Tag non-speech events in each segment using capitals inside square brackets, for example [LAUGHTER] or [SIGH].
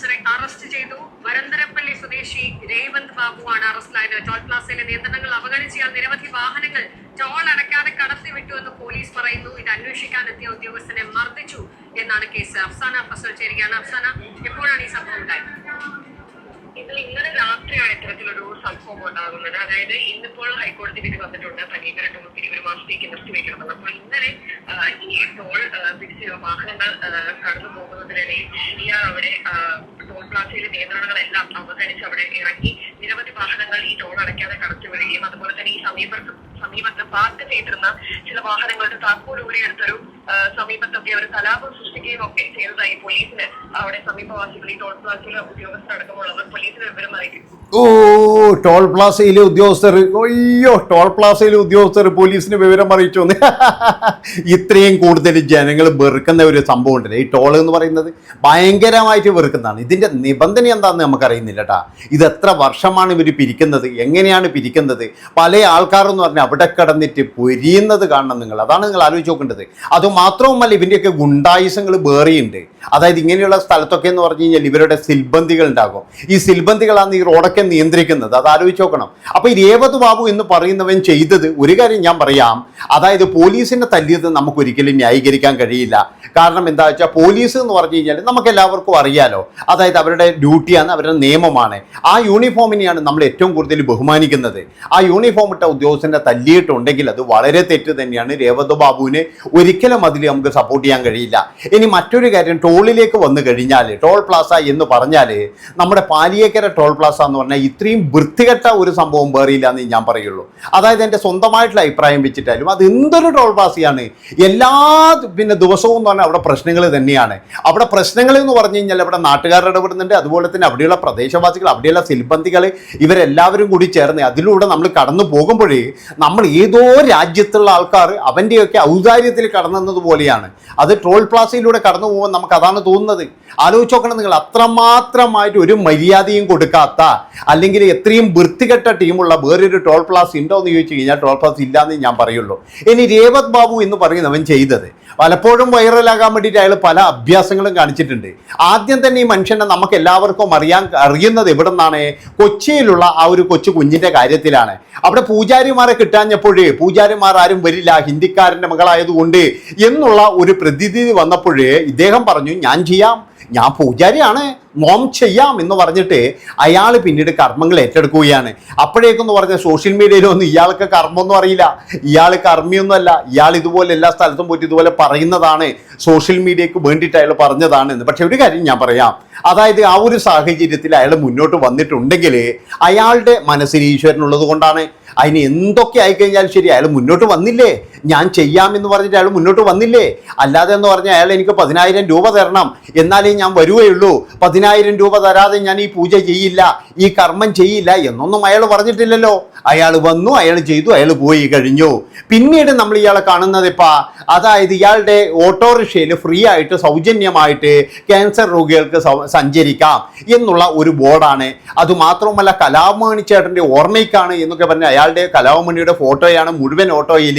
Crime branch arrest ചെയ്തു. വരന്തരപ്പള്ളി സ്വദേശി രേവന്ത് ബാബുവാണ് അറസ്റ്റിലായത് ടോൾ പ്ലാസയിലെ നിയന്ത്രണങ്ങൾ അവഗണിച്ച നിരവധി വാഹനങ്ങൾ ടോൾ അടയ്ക്കാതെ കടത്തി വിട്ടു എന്ന് പോലീസ് പറയുന്നു. ഇത് അന്വേഷിക്കാൻ എത്തിയ ഉദ്യോഗസ്ഥനെ മർദ്ദിച്ചു എന്നാണ് കേസ്. അഫ്സാന ഫസൽ ചേരുകയാണ്. അഫ്സാന എപ്പോഴാണ് ഈ സംഭവം ഉണ്ടായത്? ഇത് ഇന്നലെ രാത്രിയാണ് ഇത്തരത്തിലൊരു സംഭവം ഉണ്ടാകുന്നത്. അതായത് ഇന്നിപ്പോൾ ഹൈക്കോടതി വിധി വന്നിട്ടുണ്ട്. പനീകര ടോൾ ഒരു മാസത്തേക്ക് നിർത്തിവെക്കണമെന്ന് അപ്പോൾ ഇന്നലെ ഈ ടോൾ പിരിച്ച് വാഹനങ്ങൾ കടന്നു പോകുന്നതിനിടയിൽ ഇയാൾ അവിടെ ടോൾ പ്ലാസയിലെ നിയന്ത്രണങ്ങളെല്ലാം അവഗണിച്ച് അവിടെ ഇറങ്ങി നിരവധി വാഹനങ്ങൾ ഈ ടോൾ അടയ്ക്കാതെ കടത്തി വരികയും അതുപോലെ തന്നെ ഈ സമീപത്ത് സമീപത്ത് പാർക്ക് ചെയ്തിരുന്ന ചില വാഹനങ്ങളുടെ താക്കോൽ ഊരിയെടുത്തൊരു ആ, സമീപത്തൊക്കെ ഒരു കലാപം സൃഷ്ടിക്കുകയും ഒക്കെ ചെയ്തതായി പോലീസിന് അവിടെ സമീപവാസികൾ ഈ ടോൾ പ്ലാസയിലെ ഉദ്യോഗസ്ഥരടക്കമുള്ളവർ പോലീസിന് വിവരം അറിയിക്കും ഓ ടോൾ പ്ലാസയിലെ ഉദ്യോഗസ്ഥർ അയ്യോ ടോൾ പ്ലാസയിലെ ഉദ്യോഗസ്ഥർ പോലീസിന് വിവരം അറിയിച്ചു [LAUGHS] ഇത്രയും കൂടുതൽ ജനങ്ങൾ വെറുക്കുന്ന ഒരു സംഭവം ഉണ്ടല്ലേ ഈ ടോൾ എന്ന് പറയുന്നത് ഭയങ്കരമായിട്ട് വെറുക്കുന്നതാണ്. ഇതിന്റെ നിബന്ധന എന്താണെന്ന് നമുക്കറിയുന്നില്ല കേട്ടാ ഇത് എത്ര വർഷമാണ് ഇവർ പിരിക്കുന്നത്? എങ്ങനെയാണ് പിരിക്കുന്നത്? പല ആൾക്കാരെന്ന് പറഞ്ഞാൽ അവിടെ കിടന്നിട്ട് പൊരിയുന്നത് കാണണം നിങ്ങൾ. അതാണ് നിങ്ങൾ ആലോചിച്ച് നോക്കേണ്ടത്. അതുമാത്രവുമല്ല ഇവന്റെയൊക്കെ ഗുണ്ടായുസങ്ങൾ വേറെയുണ്ട് അതായത് ഇങ്ങനെയുള്ള സ്ഥലത്തൊക്കെ എന്ന് പറഞ്ഞു കഴിഞ്ഞാൽ ഇവരുടെ സിൽബന്തികൾ ഉണ്ടാകും. ഈ സിൽബന്തികളാണ് ഈ റോഡൊക്കെ നിയന്ത്രിക്കുന്നത്. അത് ആലോചിച്ച് നോക്കണം. അപ്പോൾ ഈ രേവത് ബാബു എന്ന് പറയുന്നവൻ ചെയ്തത് ഒരു കാര്യം ഞാൻ പറയാം. അതായത് പോലീസിനെ തല്ലിയത് നമുക്ക് ഒരിക്കലും ന്യായീകരിക്കാൻ കഴിയില്ല. കാരണം എന്താ വെച്ചാൽ പോലീസ് എന്ന് പറഞ്ഞു കഴിഞ്ഞാൽ നമുക്ക് എല്ലാവർക്കും അറിയാലോ. അതായത് അവരുടെ ഡ്യൂട്ടിയാണ് അവരുടെ നിയമമാണ്. ആ യൂണിഫോമിനെയാണ് നമ്മൾ ഏറ്റവും കൂടുതൽ ബഹുമാനിക്കുന്നത്. ആ യൂണിഫോം ഇട്ട ഉദ്യോഗസ്ഥനെ തല്ലിയിട്ടുണ്ടെങ്കിൽ അത് വളരെ തെറ്റ് തന്നെയാണ്. രേവത് ബാബുവിനെ ഒരിക്കലും അതിൽ നമുക്ക് സപ്പോർട്ട് ചെയ്യാൻ കഴിയില്ല. ഇനി മറ്റൊരു കാര്യം ടോളിലേക്ക് വന്നു കഴിഞ്ഞാൽ ടോൾ പ്ലാസ എന്ന് പറഞ്ഞാൽ നമ്മുടെ പാലിയേക്കര ടോൾ പ്ലാസ എന്ന് പറഞ്ഞാൽ ഇത്രയും വൃത്തികെട്ട ഒരു സംഭവം വേറിയില്ല എന്ന് ഞാൻ പറയുള്ളൂ. അതായത് എന്റെ സ്വന്തമായിട്ടുള്ള അഭിപ്രായം വെച്ചിട്ടായാലും അത് എന്തൊരു ടോൾ പ്ലാസയാണ്? എല്ലാ പിന്നെ ദിവസവും എന്ന് പറഞ്ഞാൽ അവിടെ പ്രശ്നങ്ങൾ തന്നെയാണ്. അവിടെ പ്രശ്നങ്ങൾ എന്ന് പറഞ്ഞു കഴിഞ്ഞാൽ അവിടെ നാട്ടുകാർ ഇടപെടുന്നുണ്ട്. അതുപോലെ തന്നെ അവിടെയുള്ള പ്രദേശവാസികൾ അവിടെയുള്ള സിൽബന്തികൾ ഇവരെല്ലാവരും കൂടി ചേർന്ന് അതിലൂടെ നമ്മൾ കടന്നു പോകുമ്പോഴേ നമ്മൾ ഏതോ രാജ്യത്തുള്ള ആൾക്കാർ അവന്റെയൊക്കെ ഔദാര്യത്തിൽ കടന്നത് പോലെയാണ് അത് ടോൾ പ്ലാസയിലൂടെ കടന്നു പോകുമ്പോൾ നമുക്ക് അതാണ് തോന്നുന്നത്. ആലോചിച്ച് നോക്കണം നിങ്ങൾ അത്രമാത്രമായിട്ട് ഒരു മര്യാദയും കൊടുക്കാത്ത അല്ലെങ്കിൽ എത്രയും വൃത്തികെട്ട ടീമുള്ള വേറൊരു ടോൾ പ്ലാസ് ഉണ്ടോ എന്ന് ചോദിച്ചു കഴിഞ്ഞാൽ ടോൾ പ്ലാസ് ഇല്ലാന്ന് ഞാൻ പറയുള്ളൂ. ഇനി രേവത് ബാബു എന്ന് പറയുന്നവൻ ചെയ്തത് പലപ്പോഴും വൈറലാകാൻ വേണ്ടിയിട്ട് അയാൾ പല അഭ്യാസങ്ങളും കാണിച്ചിട്ടുണ്ട്. ആദ്യം തന്നെ ഈ മനുഷ്യനെ നമുക്ക് എല്ലാവർക്കും അറിയാൻ അറിയുന്നത് എവിടെ നിന്നാണ് കൊച്ചിയിലുള്ള ആ ഒരു കൊച്ചു കുഞ്ഞിന്റെ കാര്യത്തിലാണ്. അവിടെ പൂജാരിമാരെ കിട്ടാഞ്ഞപ്പോഴേ പൂജാരിമാർ ആരും വരില്ല ഹിന്ദിക്കാരന്റെ മകളായതുകൊണ്ട് എന്നുള്ള ഒരു പ്രതിനിധി വന്നപ്പോഴേ ഇദ്ദേഹം പറഞ്ഞു ഞാൻ ചെയ്യാം. ഞാൻ പൂജാരിയാണ്. നോം ചെയ്യാം എന്ന് പറഞ്ഞിട്ട് അയാൾ പിന്നീട് കർമ്മങ്ങൾ ഏറ്റെടുക്കുകയാണ്. അപ്പോഴേക്കെന്ന് പറഞ്ഞ സോഷ്യൽ മീഡിയയിലൊന്നും ഇയാൾക്ക് കർമ്മമൊന്നും അറിയില്ല. ഇയാൾ കർമ്മിയൊന്നുമല്ല. ഇയാൾ ഇതുപോലെ എല്ലാ സ്ഥലത്തും പോയിട്ട് ഇതുപോലെ പറയുന്നതാണ്. സോഷ്യൽ മീഡിയക്ക് വേണ്ടിയിട്ട് അയാൾ പറഞ്ഞതാണ് എന്ന്. പക്ഷെ ഒരു കാര്യം ഞാൻ പറയാം. അതായത് ആ ഒരു സാഹചര്യത്തിൽ അയാൾ മുന്നോട്ട് വന്നിട്ടുണ്ടെങ്കിൽ അയാളുടെ മനസ്സിൽ ഈശ്വരനുള്ളത് കൊണ്ടാണ്. അതിന് എന്തൊക്കെ ആയിക്കഴിഞ്ഞാലും ശരി അയാൾ മുന്നോട്ട് വന്നില്ലേ? ഞാൻ ചെയ്യാമെന്ന് പറഞ്ഞിട്ട് അയാൾ മുന്നോട്ട് വന്നില്ലേ? അല്ലാതെ എന്ന് പറഞ്ഞാൽ അയാൾ എനിക്ക് പതിനായിരം രൂപ തരണം എന്നാലേ ഞാൻ വരുകയുള്ളൂ. പതിനായിരം രൂപ തരാതെ ഞാൻ ഈ പൂജ ചെയ്യില്ല ഈ കർമ്മം ചെയ്യില്ല എന്നൊന്നും അയാൾ പറഞ്ഞിട്ടില്ലല്ലോ. അയാൾ വന്നു അയാൾ ചെയ്തു അയാൾ പോയി കഴിഞ്ഞു. പിന്നീട് നമ്മൾ ഇയാളെ കാണുന്നത് ഇപ്പാ അതായത് ഇയാളുടെ ഓട്ടോറിക്ഷയിൽ ഫ്രീ ആയിട്ട് സൗജന്യമായിട്ട് ക്യാൻസർ രോഗികൾക്ക് സഞ്ചരിക്കാം എന്നുള്ള ഒരു ബോർഡാണ്. അതുമാത്രമല്ല കലാമണി ചേട്ടന്റെ ഓർമ്മയ്ക്കാണ് എന്നൊക്കെ പറഞ്ഞ അയാളുടെ കലാവമണിയുടെ ഫോട്ടോയാണ് മുഴുവൻ ഓട്ടോയിൽ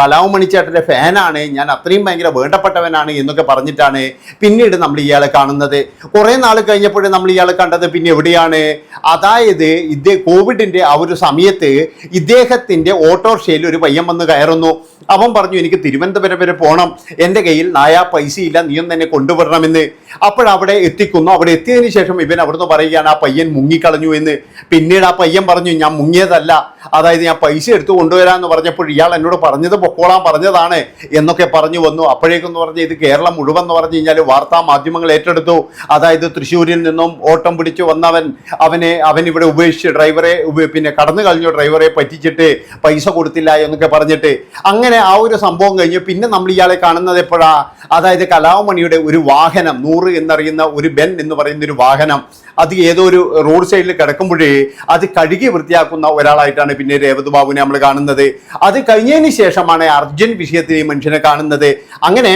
കലാവമണി ചേട്ടന്റെ ഫാനാണ്. ഞാൻ അത്രയും ഭയങ്കര വേണ്ടപ്പെട്ടവനാണ് എന്നൊക്കെ പറഞ്ഞിട്ടാണ് പിന്നീട് നമ്മൾ ഇയാളെ കാണുന്നത്. കുറേ നാൾ കഴിഞ്ഞപ്പോഴേ നമ്മൾ ഇയാളെ കണ്ടത് പിന്നെ എവിടെയാണ്? അതായത് ഇദ്ദേഹം കോവിഡിന്റെ ആ ഒരു സമയത്ത് ഇദ്ദേഹത്തിന്റെ ഓട്ടോറിക്ഷയിൽ ഒരു പയ്യൻ വന്ന് കയറുന്നു. അവൻ പറഞ്ഞു എനിക്ക് തിരുവനന്തപുരം വരെ പോകണം എന്റെ കയ്യിൽ നായാ പൈസയില്ല. നീയും തന്നെ കൊണ്ടുവരണമെന്ന് അപ്പോഴവിടെ എത്തിക്കുന്നു. അവിടെ എത്തിയതിന് ശേഷം ഇവൻ അവിടുന്ന് പറയുകയാണ് ആ പയ്യൻ മുങ്ങിക്കളഞ്ഞു എന്ന്. പിന്നീട് ആ പയ്യൻ പറഞ്ഞു ഞാൻ മുങ്ങിയതല്ല. അതായത് ഞാൻ പൈസ എടുത്തു കൊണ്ടുവരാമെന്ന് പറഞ്ഞപ്പോൾ ഇയാൾ എന്നോട് പറഞ്ഞത് പൊക്കോളാൻ പറഞ്ഞതാണ് എന്നൊക്കെ പറഞ്ഞു വന്നു. അപ്പോഴേക്കെന്ന് പറഞ്ഞ് ഇത് കേരളം മുഴുവൻ എന്ന് പറഞ്ഞു കഴിഞ്ഞാൽ വാർത്താ മാധ്യമങ്ങൾ ഏറ്റെടുത്തു. അതായത് തൃശ്ശൂരിൽ നിന്നും ഓട്ടം പിടിച്ചു വന്നവൻ അവനെ അവൻ ഇവിടെ ഉപേക്ഷിച്ച് ഡ്രൈവറെ പിന്നെ കടന്നു കളഞ്ഞു ഡ്രൈവറെ പറ്റിച്ചിട്ട് പൈസ കൊടുത്തില്ല എന്നൊക്കെ പറഞ്ഞിട്ട് അങ്ങനെ ആ ഒരു സംഭവം കഴിഞ്ഞ്. പിന്നെ നമ്മൾ ഇയാളെ കാണുന്നത് എപ്പോഴാ? അതായത് കലാമണിയുടെ ഒരു വാഹനം നൂറ് എന്നറിയുന്ന ഒരു ബെൻ എന്ന് പറയുന്ന ഒരു വാഹനം. അത് ഏതോ ഒരു റോഡ് സൈഡിൽ കിടക്കുമ്പോഴേ അത് കഴുകി വൃത്തിയാക്കുന്ന ഒരാളായിട്ടാണ് പിന്നെ രേവത് ബാബുവിനെ നമ്മൾ കാണുന്നത്. അത് കഴിഞ്ഞതിന് ശേഷമാണ് അർജുൻ വിഷയത്തിൽ ഈ മനുഷ്യനെ കാണുന്നത്. അങ്ങനെ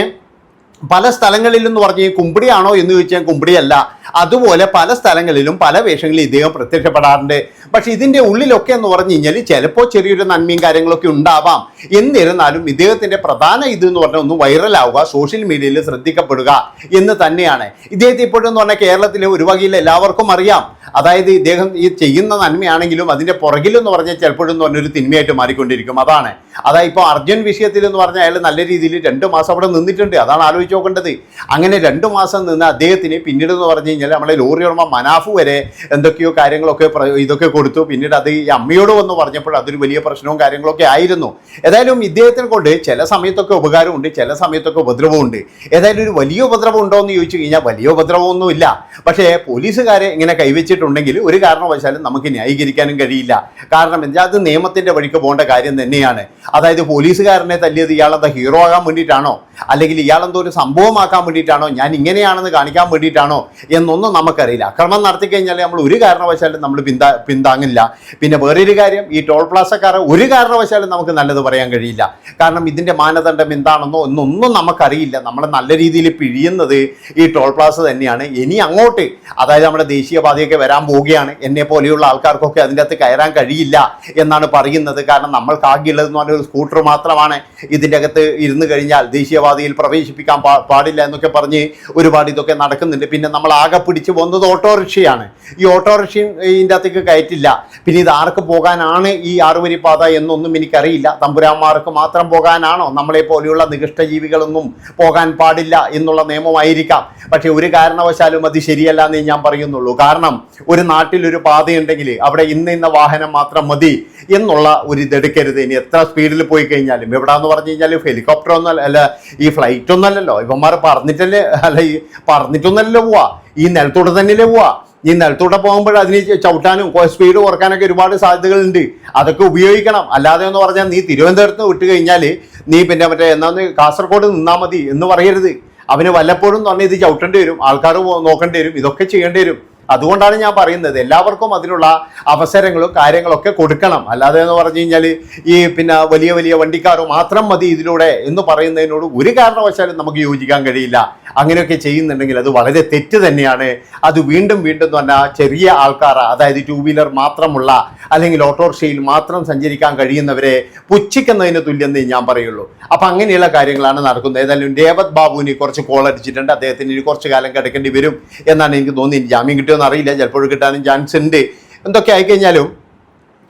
പല സ്ഥലങ്ങളിൽ എന്ന് പറഞ്ഞ് കുമ്പിടിയാണോ എന്ന് ചോദിച്ചാൽ കുമ്പിടിയല്ല. അതുപോലെ പല സ്ഥലങ്ങളിലും പല വേഷങ്ങളിൽ ഇദ്ദേഹം പ്രത്യക്ഷപ്പെടാറുണ്ട്. പക്ഷെ ഇതിന്റെ ഉള്ളിലൊക്കെ എന്ന് പറഞ്ഞു കഴിഞ്ഞാൽ ചിലപ്പോൾ ചെറിയൊരു നന്മയും കാര്യങ്ങളൊക്കെ ഉണ്ടാവാം. എന്നിരുന്നാലും ഇദ്ദേഹത്തിന്റെ പ്രധാന ഇത് എന്ന് പറഞ്ഞാൽ ഒന്ന് വൈറലാവുക സോഷ്യൽ മീഡിയയിൽ ശ്രദ്ധിക്കപ്പെടുക എന്ന് തന്നെയാണ്. ഇദ്ദേഹത്തെ ഇപ്പോഴും എന്ന് പറഞ്ഞാൽ കേരളത്തിലെ ഒരു വകയിൽ എല്ലാവർക്കും അറിയാം. അതായത് ഇദ്ദേഹം ഈ ചെയ്യുന്ന നന്മയാണെങ്കിലും അതിന്റെ പുറകിലെന്ന് പറഞ്ഞാൽ ചിലപ്പോഴും എന്ന് പറഞ്ഞൊരു തിന്മയായിട്ട് മാറിക്കൊണ്ടിരിക്കും. അതാണ്. അതായത് ഇപ്പോൾ അർജുൻ വിഷയത്തിൽ എന്ന് പറഞ്ഞാൽ അയാൾ നല്ല രീതിയിൽ രണ്ട് മാസം അവിടെ നിന്നിട്ടുണ്ട്. അതാണ് ആലോചിച്ച് നോക്കേണ്ടത്. അങ്ങനെ രണ്ട് മാസം നിന്ന് അദ്ദേഹത്തിന് പിന്നീട് എന്ന് പറഞ്ഞു കഴിഞ്ഞാൽ നമ്മുടെ ലോറി ഉടമ മനാഫ് വരെ എന്തൊക്കെയോ കാര്യങ്ങളൊക്കെ ഇതൊക്കെ കൊടുത്തു. പിന്നീട് അത് ഈ അമ്മയോട് വന്ന് പറഞ്ഞപ്പോൾ അതൊരു വലിയ പ്രശ്നവും കാര്യങ്ങളൊക്കെ ആയിരുന്നു. ഏതായാലും ഇദ്ദേഹത്തിനെ കൊണ്ട് ചില സമയത്തൊക്കെ ഉപകാരമുണ്ട് ചില സമയത്തൊക്കെ ഉപദ്രവമുണ്ട്. ഏതായാലും ഒരു വലിയ ഉപദ്രവം ഉണ്ടോ എന്ന് ചോദിച്ചു കഴിഞ്ഞാൽ വലിയ ഉപദ്രവമൊന്നുമില്ല പക്ഷേ പോലീസുകാരെ ഇങ്ങനെ കൈവച്ചിട്ടുണ്ടെങ്കിൽ ഒരു കാരണവശാലും നമുക്ക് ന്യായീകരിക്കാനും കഴിയില്ല. കാരണം എന്താ? അത് നിയമത്തിന്റെ വഴിക്ക് പോകേണ്ട കാര്യം തന്നെയാണ്. അതായത് പോലീസുകാരനെ തല്ലിയത് ഇയാളെന്താ ഹീറോ ആകാൻ വേണ്ടിയിട്ടാണോ? അല്ലെങ്കിൽ ഇയാളെന്തോ ഒരു സംഭവമാക്കാൻ വേണ്ടിയിട്ടാണോ ഞാൻ ഇങ്ങനെയാണെന്ന് കാണിക്കാൻ വേണ്ടിയിട്ടാണോ എന്നൊന്നും നമുക്കറിയില്ല. അക്രമം നടത്തി കഴിഞ്ഞാൽ നമ്മൾ ഒരു കാരണവശാലും നമ്മൾ പിന്താ പിന്താങ്ങില്ല. പിന്നെ വേറൊരു കാര്യം ഈ ടോൾ പ്ലാസക്കാരെ ഒരു കാരണവശാലും നമുക്ക് നല്ലത് പറയാൻ കഴിയില്ല. കാരണം ഇതിന്റെ മാനദണ്ഡം എന്താണെന്നോ എന്നൊന്നും നമുക്കറിയില്ല. നമ്മളെ നല്ല രീതിയിൽ പിഴിയുന്നത് ഈ ടോൾ പ്ലാസ തന്നെയാണ്. ഇനി അങ്ങോട്ട് അതായത് നമ്മുടെ ദേശീയപാതയൊക്കെ വരാൻ പോവുകയാണ്. എന്നെ പോലെയുള്ള ആൾക്കാർക്കൊക്കെ അതിന്റെ അകത്ത് കയറാൻ കഴിയില്ല എന്നാണ് പറയുന്നത്. കാരണം നമ്മൾക്ക് ആകെയുള്ളതെന്ന് പറഞ്ഞ ഒരു സ്കൂട്ടർ മാത്രമാണ് ഇതിന്റെ അകത്ത് ഇരുന്ന് കഴിഞ്ഞാൽ ദേശീയപാതയിൽ പ്രവേശിപ്പിക്കാൻ പാടില്ല എന്നൊക്കെ പറഞ്ഞ് ഒരുപാട് ഇതൊക്കെ നടക്കുന്നുണ്ട്. പിന്നെ നമ്മൾ ആകെ പിടിച്ച് പോകുന്നത് ഓട്ടോറിക്ഷയാണ്. ഈ ഓട്ടോറിക്ഷയും ഇതിന്റെ അകത്തേക്ക് കയറ്റില്ല. പിന്നെ ഇത് ആർക്ക് പോകാനാണ് ഈ ആറുവരി പാത എന്നൊന്നും എനിക്കറിയില്ല. തമ്പുരാന്മാർക്ക് മാത്രം പോകാനാണോ? നമ്മളെ പോലെയുള്ള നികൃഷ്ട ജീവികളൊന്നും പോകാൻ പാടില്ല എന്നുള്ള നിയമമായിരിക്കാം. പക്ഷേ ഒരു കാരണവശാലും അത് ശരിയല്ല എന്ന് ഞാൻ പറയുന്നുള്ളൂ. കാരണം ഒരു നാട്ടിൽ ഒരു പാതയുണ്ടെങ്കിൽ അവിടെ ഇന്ന ഇന്ന വാഹനം മാത്രം മതി എന്നുള്ള ഒരു ഇതെടുക്കരുത് ഇനി എത്ര സ്പീഡിൽ പോയി കഴിഞ്ഞാലും. എവിടാന്ന് പറഞ്ഞു കഴിഞ്ഞാൽ ഹെലികോപ്റ്റർ ഒന്നും അല്ല ഈ ഫ്ലൈറ്റ് ഒന്നല്ലല്ലോ. ഇവന്മാർ പറഞ്ഞിട്ടല്ലേ അല്ല ഈ പറഞ്ഞിട്ടൊന്നല്ലല്ലോ പോവാ. ഈ നിലത്തൂടെ തന്നെയല്ലേ പോവാ. ഈ നിലത്തൂടെ പോകുമ്പോൾ അതിന് ചവിട്ടാനും സ്പീഡ് കുറക്കാനൊക്കെ ഒരുപാട് സാധ്യതകളുണ്ട്. അതൊക്കെ ഉപയോഗിക്കണം. അല്ലാതെ എന്ന് പറഞ്ഞാൽ നീ തിരുവനന്തപുരത്ത് വിട്ട് കഴിഞ്ഞാൽ നീ പിന്നെ മറ്റേ എന്നാന്ന് കാസർഗോഡ് നിന്നാൽ മതി എന്ന് പറയരുത്. അവന് വല്ലപ്പോഴും തന്നെ ഇത് ചവിട്ടേണ്ടി വരും. ആൾക്കാർ നോക്കേണ്ടി വരും. ഇതൊക്കെ ചെയ്യേണ്ടി വരും. അതുകൊണ്ടാണ് ഞാൻ പറയുന്നത്. എല്ലാവർക്കും അതിനുള്ള അവസരങ്ങളും കാര്യങ്ങളൊക്കെ കൊടുക്കണം. അല്ലാതെ എന്ന് പറഞ്ഞു കഴിഞ്ഞാൽ ഈ പിന്നെ വലിയ വലിയ വണ്ടിക്കാർ മാത്രം മതി ഇതിലൂടെ എന്ന് പറയുന്നതിനോട് ഒരു കാരണവശാലും നമുക്ക് യോജിക്കാൻ കഴിയില്ല. അങ്ങനെയൊക്കെ ചെയ്യുന്നുണ്ടെങ്കിൽ അത് വളരെ തെറ്റ് തന്നെയാണ്. അത് വീണ്ടും വീണ്ടും തന്നെ ചെറിയ ആൾക്കാർ അതായത് ടൂ വീലർ മാത്രമുള്ള അല്ലെങ്കിൽ ഓട്ടോറിക്ഷയിൽ മാത്രം സഞ്ചരിക്കാൻ കഴിയുന്നവരെ പുച്ഛിക്കുന്നതിന് തുല്യെന്നേ ഞാൻ പറയുള്ളൂ. അപ്പം അങ്ങനെയുള്ള കാര്യങ്ങളാണ് നടക്കുന്നത്. ഏതായാലും രേവത് ബാബുവിന് കുറച്ച് കോൾ അടിച്ചിട്ടുണ്ട്. അദ്ദേഹത്തിന് കുറച്ച് കാലം കിടക്കേണ്ടി വരും എന്നാണ് എനിക്ക് തോന്നുന്നത് ജാമ്യം അറിയില്ല. ചിലപ്പോൾ കിട്ടാനും ചാൻസ് ഉണ്ട്. എന്തൊക്കെ ആയിക്കഴിഞ്ഞാലും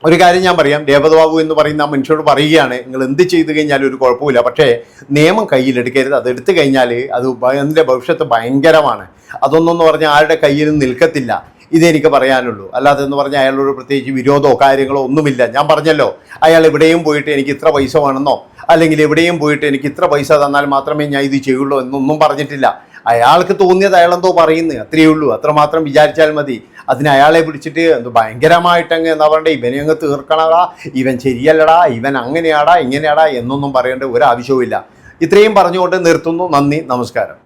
ഒരു കാര്യം ഞാൻ പറയാം. രേവത് ബാബു എന്ന് പറയുന്ന ആ മനുഷ്യരോട് പറയുകയാണ് നിങ്ങൾ എന്ത് ചെയ്തു കഴിഞ്ഞാലും ഒരു കുഴപ്പമില്ല. പക്ഷേ നിയമം കയ്യിലെടുക്കരുത് അത് എടുത്തു കഴിഞ്ഞാൽ അത് അതിന്റെ ഭവിഷ്യത്ത് ഭയങ്കരമാണ്. അതൊന്നെന്ന് പറഞ്ഞാൽ ആരുടെ കയ്യിലും നിൽക്കത്തില്ല. ഇതെനിക്ക് പറയാനുള്ളൂ. അല്ലാതെ എന്ന് പറഞ്ഞാൽ അയാളോട് പ്രത്യേകിച്ച് വിരോധമോ കാര്യങ്ങളോ ഒന്നുമില്ല. ഞാൻ പറഞ്ഞല്ലോ അയാൾ എവിടെയും പോയിട്ട് എനിക്ക് ഇത്ര പൈസ വേണമെന്നോ അല്ലെങ്കിൽ എവിടെയും പോയിട്ട് എനിക്ക് ഇത്ര പൈസ തന്നാൽ മാത്രമേ ഞാൻ ഇത് ചെയ്യുള്ളൂ എന്നൊന്നും പറഞ്ഞിട്ടില്ല. അയാൾക്ക് തോന്നിയത് അയാളെന്തോ പറയുന്നു അത്രയേ ഉള്ളൂ അത്രമാത്രം വിചാരിച്ചാൽ മതി. അതിന് അയാളെ പിടിച്ചിട്ട് എന്തോ ഭയങ്കരമായിട്ട് അങ്ങ് എന്താ പറയണ്ടേ ഇവനെ അങ്ങ് തീർക്കണടാ ഇവൻ ശരിയല്ലടാ ഇവൻ അങ്ങനെയാടാ ഇങ്ങനെയാടാ എന്നൊന്നും പറയേണ്ട ഒരു ആവശ്യവുമില്ല. ഇത്രയും പറഞ്ഞുകൊണ്ട് നിർത്തുന്നു നന്ദി നമസ്കാരം.